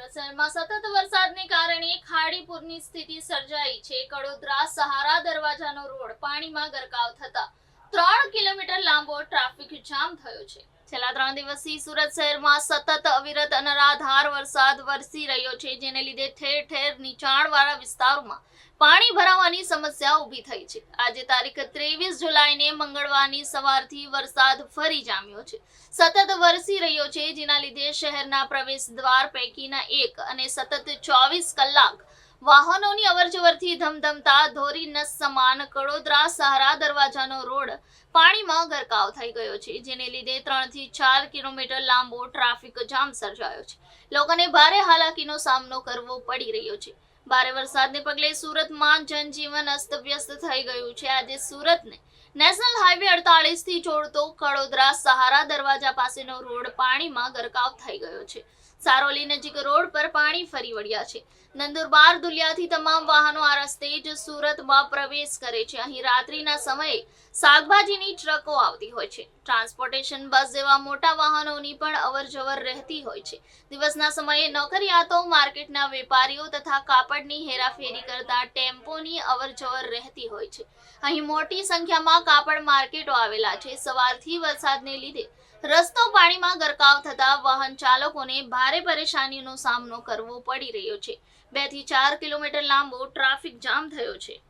સુરત શહેરમાં સતત વરસાદને કારણે ખાડીપુરની સ્થિતિ સર્જાઈ છે. કડોદરા સહારા દરવાજાનો રોડ પાણીમાં ગરકાવ થતા ત્રણ કિલોમીટર લાંબો ટ્રાફિક જામ થયો છે. છેલ્લા ત્રણ દિવસથી સુરત શહેરમાં સતત અવિરત અનરાધાર વરસાદ વરસી રહ્યો છે, જેને લીધે ઠેર ઠેર નીચાણવાળા વિસ્તારોમાં પાણી ભરાવાની સમસ્યા ઊભી થઈ છે. આજે તારીખ ત્રેવીસ જુલાઈને મંગળવારની સવારથી વરસાદ ફરી જામ્યો છે. સતત વરસી રહ્યો છે, જેના લીધે શહેરના પ્રવેશ દ્વાર પૈકીના એક અને સતત ચોવીસ કલાક વાહનોની અવરજવરથી ધમધમતા ધોરી સમાન, કડોદરા સહારા દરવાજાનો રોડ પાણીમાં ગરકાવ થઈ ગયો છે, જેને લીધે ત્રણથી ચાર કિલોમીટર લાંબો ટ્રાફિક જામ સર્જાયો છે. લોકોને ભારે હાલાકીનો સામનો કરવો પડી રહ્યો છે. ભારે વરસાદને પગલે સુરતમાં જનજીવન અસ્તવ્યસ્ત થઈ ગયું છે. આજે સુરતને નેશનલ હાઈવે અડતાલીસથી જોડતો કડોદરા સહારા દરવાજા પાસેનો રોડ પાણીમાં ગરકાવ થઈ ગયો છે. સારોલી નજીક રોડ પર પાણી ફરી વળ્યા છે. નંદુરબાર દુલિયાથી તમામ વાહનો આ રસ્તે જ સુરતમાં પ્રવેશ કરે છે. અહીં રાત્રિના સમયે શાકભાજીની ટ્રકો આવતી હોય છે. ટ્રાન્સપોર્ટેશન બસ જેવા મોટા વાહનોની પણ અવરજવર રહેતી હોય છે. દિવસના સમયે નોકરિયાતો માર્કેટના વેપારીઓ તથા કાપડની હેરાફેરી કરતા ટેમ્પોની અવરજવર રહેતી હોય છે. અહીં મોટી સંખ્યામાં કાપડ માર્કેટો આવેલા છે. સવારથી વરસાદને લીધે રસ્તો પાણીમાં ગરકાવ થતા વાહન ચાલકોને ભારે પરેશાનીનો સામનો કરવો પડી રહ્યો છે. બેથી ચાર કિલોમીટર લાંબો ટ્રાફિક જામ થયો છે.